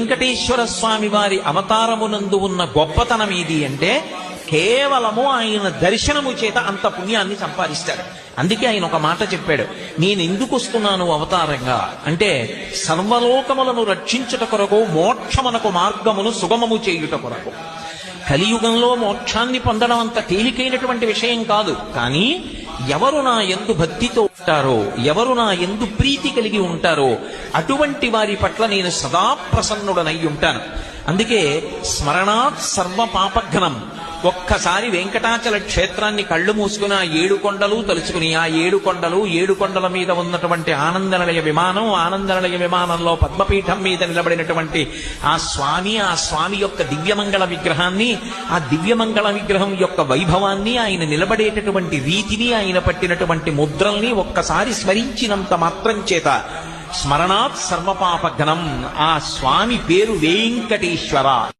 వెంకటేశ్వర స్వామి వారి అవతారమునందు ఉన్న గొప్పతనం ఏది అంటే కేవలము ఆయన దర్శనము చేత అంత పుణ్యాన్ని సంపాదిస్తాడు. అందుకే ఆయన ఒక మాట చెప్పాడు. నేను ఎందుకు వస్తున్నాను అవతారంగా? అంటే సర్వలోకములను రక్షించుట కొరకు మోక్షమునకు మార్గమును సుగమము చేయుట కొరకు. కలియుగంలో మోక్షాన్ని పొందడం అంత తేలికైనటువంటి విషయం కాదు. కానీ ఎవరు నా ఎందు భక్తితో ఉంటారో ఎవరు నా ఎందు ప్రీతి కలిగి ఉంటారో అటువంటి వారి పట్ల నేను సదా ప్రసన్నుడనై ఉంటాను. అందుకే స్మరణాత్ సర్వ పాపఘ్నం. ఒక్కసారి వెంకటాచల క్షేత్రాన్ని కళ్ళు మూసుకుని ఆ ఏడు కొండలు తలుచుకుని ఆ ఏడు కొండలు ఏడు కొండల మీద ఉన్నటువంటి ఆనందనలయ విమానం ఆనందనలయ విమానంలో పద్మపీఠం మీద నిలబడినటువంటి ఆ స్వామి ఆ స్వామి యొక్క దివ్యమంగళ విగ్రహాన్ని ఆ దివ్యమంగళ విగ్రహం యొక్క వైభవాన్ని ఆయన నిలబడేటటువంటి రీతిని ఆయన పట్టినటువంటి ముద్రల్ని ఒక్కసారి స్మరించినంత మాత్రం చేత స్మరణాత్ సర్వపాపఘనం ఆ స్వామి పేరు వెంకటేశ్వర.